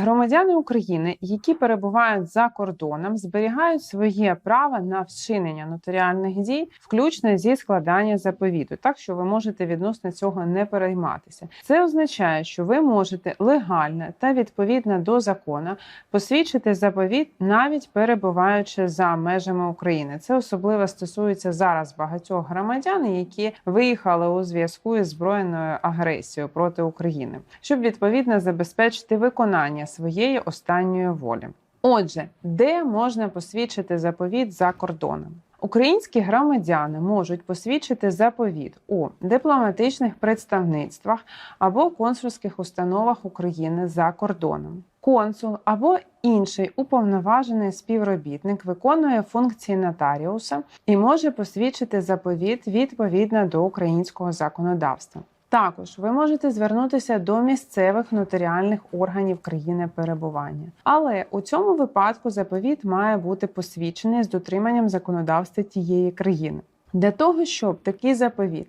Громадяни України, які перебувають за кордоном, зберігають своє право на вчинення нотаріальних дій, включно зі складання заповіту, так що ви можете відносно цього не перейматися. Це означає, що ви можете легально та відповідно до закону посвідчити заповіт, навіть перебуваючи за межами України. Це особливо стосується зараз багатьох громадян, які виїхали у зв'язку із збройною агресією проти України, щоб відповідно забезпечити виконання своєї останньої волі. Отже, де можна посвідчити заповіт за кордоном? Українські громадяни можуть посвідчити заповіт у дипломатичних представництвах або консульських установах України за кордоном. Консул або інший уповноважений співробітник виконує функції нотаріуса і може посвідчити заповіт відповідно до українського законодавства. Також ви можете звернутися до місцевих нотаріальних органів країни перебування. Але у цьому випадку заповіт має бути посвідчений з дотриманням законодавства тієї країни. Для того, щоб такий заповіт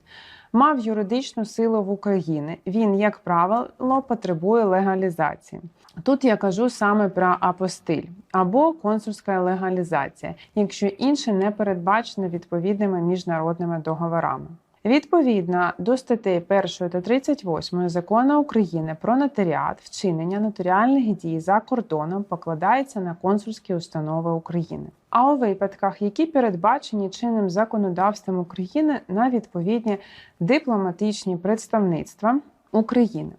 мав юридичну силу в Україні, він, як правило, потребує легалізації. Тут я кажу саме про апостиль або консульська легалізація, якщо інше не передбачено відповідними міжнародними договорами. Відповідно до статей 1 та 38 закону України про нотаріат, вчинення нотаріальних дій за кордоном покладається на консульські установи України. А у випадках, які передбачені чинним законодавством України на відповідні дипломатичні представництва України.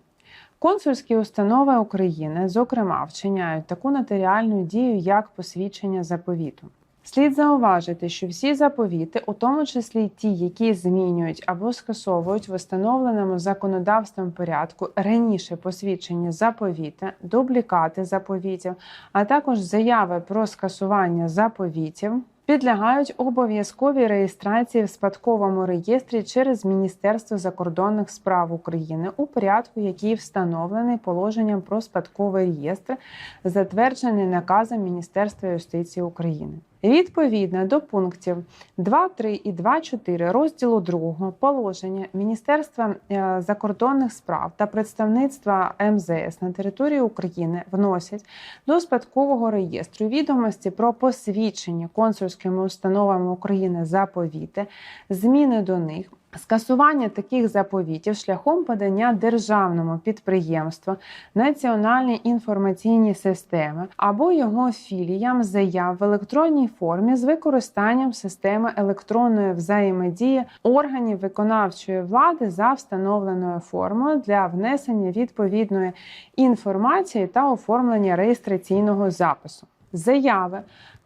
Консульські установи України, зокрема, вчиняють таку нотаріальну дію, як посвідчення заповіту. Слід зауважити, що всі заповіти, у тому числі ті, які змінюють або скасовують в установленому законодавством порядку раніше посвідчені заповіти, дублікати заповітів, а також заяви про скасування заповітів. Підлягають обов'язковій реєстрації в спадковому реєстрі через Міністерство закордонних справ України у порядку, який встановлений положенням про спадковий реєстр, затверджений наказом Міністерства юстиції України. Відповідно до пунктів 2.3 і 2.4 розділу 2 положення Міністерства е, закордонних справ та представництва МЗС на території України вносять до спадкового реєстру відомості про посвідчення консульськими установами України заповіти, зміни до них. Скасування таких заповітів шляхом подання державному підприємству Національні інформаційні системи або його філіям заяв в електронній формі з використанням системи електронної взаємодії органів виконавчої влади за встановленою формою для внесення відповідної інформації та оформлення реєстраційного запису. Заяви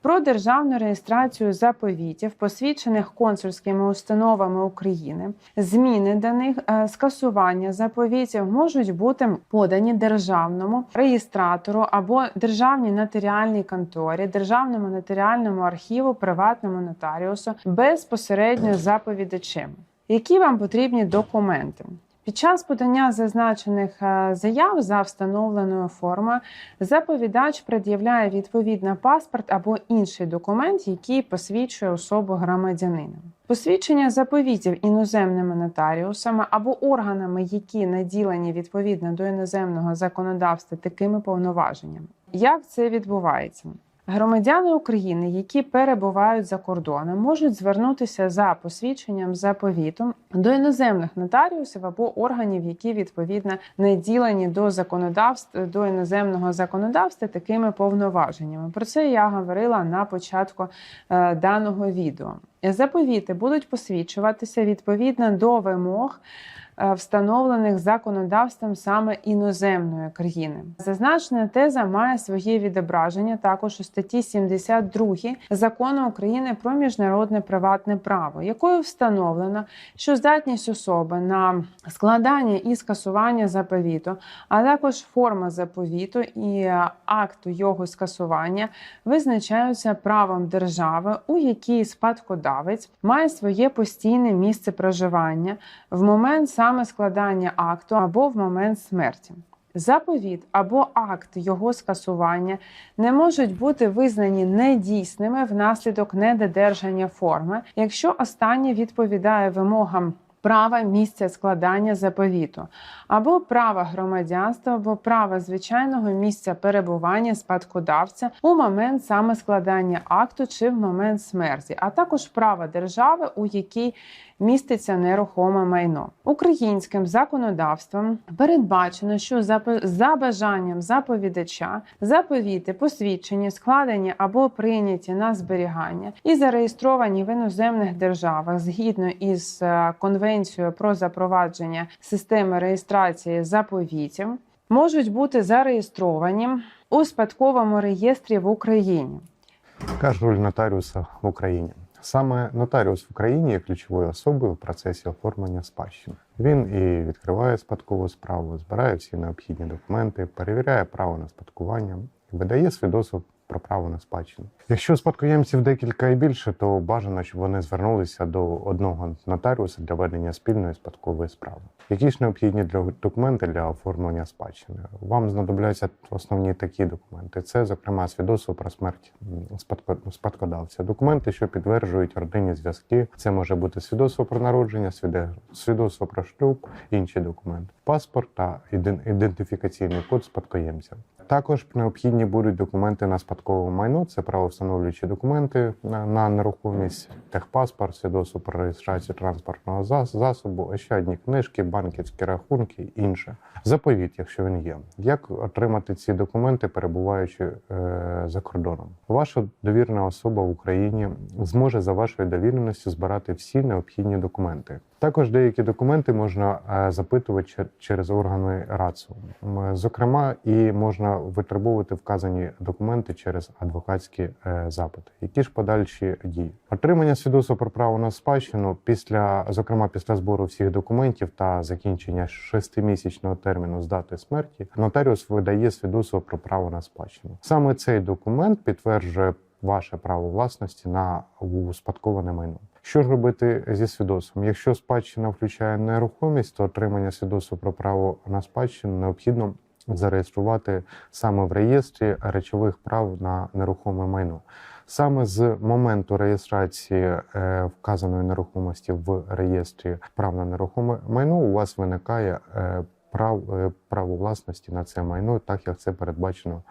про державну реєстрацію заповітів, посвідчених консульськими установами України, зміни до них, е, скасування заповітів можуть бути подані державному реєстратору або державній нотаріальній конторі, державному нотаріальному архіву, приватному нотаріусу безпосередньо заповідачем. Які вам потрібні документи? Під час подання зазначених е, заяв за встановленою формою заповідач пред'являє відповідно паспорт або інший документ, який посвідчує особу громадянина. Посвідчення заповітів іноземними нотаріусами або органами, які наділені відповідно до іноземного законодавства такими повноваженнями. Як це відбувається? Громадяни України, які перебувають за кордоном, можуть звернутися за посвідченням заповітом до іноземних нотаріусів або органів, які відповідно не ділені до законодавства до іноземного законодавства такими повноваженнями. Про це я говорила на початку е, даного відео. Заповіти будуть посвідчуватися відповідно до вимог. Е, встановлених законодавством саме іноземної країни. Зазначена теза має своє відображення також у статті 72 закону України про міжнародне приватне право, якою встановлено, що здатність особи на складання і скасування заповіту, а також форма заповіту і акту його скасування визначаються правом держави, у якій спадкодавець має своє постійне місце проживання в момент саме складання акту або в момент смерті. Заповіт або акт його скасування не можуть бути визнані недійсними внаслідок недодержання форми, якщо останнє відповідає вимогам права місця складання заповіту, або права громадянства, або права звичайного місця перебування спадкодавця у момент саме складання акту чи в момент смерті, а також права держави, у якій міститься нерухоме майно. Українським законодавством передбачено, що за, за бажанням заповідача заповіти, посвідчені, складені або прийняті на зберігання і зареєстровані в іноземних державах згідно із е, конвенцією про запровадження системи реєстрації заповітів, можуть бути зареєстровані у спадковому реєстрі в Україні. Роль нотаріуса в Україні? Саме нотаріус в Україні є ключовою особою в процесі оформлення спадщини. Він і відкриває спадкову справу, збирає всі необхідні документи, перевіряє право на спадкування видає свідоцтво про право на спадщину. Якщо спадкоємців декілька і більше, то бажано, щоб вони звернулися до одного нотаріуса для ведення спільної спадкової справи. Які ж необхідні для документи для оформлення спадщини? Вам знадобляться основні такі документи. Це, зокрема, свідоцтво про смерть спадкодавця, документи, що підтверджують родинні зв'язки. Це може бути свідоцтво про народження, свідоцтво про шлюб, інші документи, паспорт та іден- ідентифікаційний код спадкоємця. Також необхідні будуть документи на спадкове майно, це правовстановлюючі документи на, нерухомість, техпаспорт, свідоцтво про реєстрацію транспортного засобу, ощадні книжки, банківські рахунки, інше. Заповіт, якщо він є. Як отримати ці документи, перебуваючи е, за кордоном? Ваша довірена особа в Україні зможе за вашою довіреністю збирати всі необхідні документи. Також деякі документи можна е, запитувати через органи РАЦУ. Зокрема, і можна витребовувати вказані документи через адвокатські е, запити. Які ж подальші дії? Отримання свідоцтва про право на спадщину після, зокрема, після збору всіх документів та закінчення шестимісячного терміну з дати смерті, нотаріус видає свідоцтво про право на спадщину. Саме цей документ підтверджує ваше право власності на успадковане майно. Що ж робити зі свідоцтвом? Якщо спадщина включає нерухомість, то отримання свідоцтва про право на спадщину необхідно зареєструвати саме в реєстрі речових прав на нерухоме майно. Саме з моменту реєстрації е, вказаної нерухомості в реєстрі прав на нерухоме майно у вас виникає е, прав, е, право власності на це майно, так як це передбачено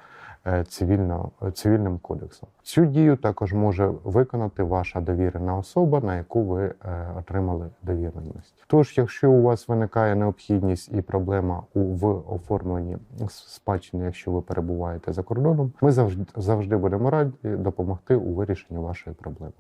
цивільно, цивільним кодексом. Цю дію також може виконати ваша довірена особа, на яку ви е, отримали довіреність. Тож, якщо у вас виникає необхідність і проблема в оформленні спадщини, якщо ви перебуваєте за кордоном, ми завжди завжди будемо раді допомогти у вирішенні вашої проблеми.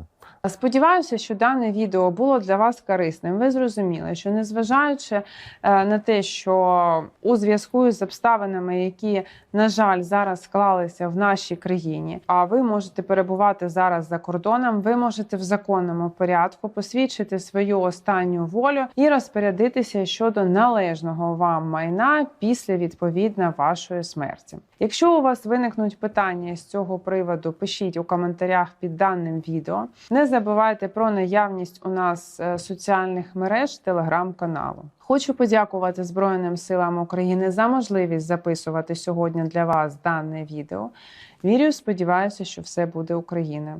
Сподіваюся, що дане відео було для вас корисним. Ви зрозуміли, що незважаючи е, на те, що у зв'язку з обставинами, які, на жаль, зараз склалися в нашій країні, а ви можете перебувати зараз за кордоном, ви можете в законному порядку посвідчити свою останню волю і розпорядитися щодо належного вам майна після відповідно вашої смерті. Якщо у вас виникнуть питання з цього приводу, пишіть у коментарях під даним відео. Не забувайте про наявність у нас е, соціальних мереж телеграм-каналу. Хочу подякувати Збройним силам України за можливість записувати сьогодні для вас дане відео. Вірю, сподіваюся, що все буде Україна.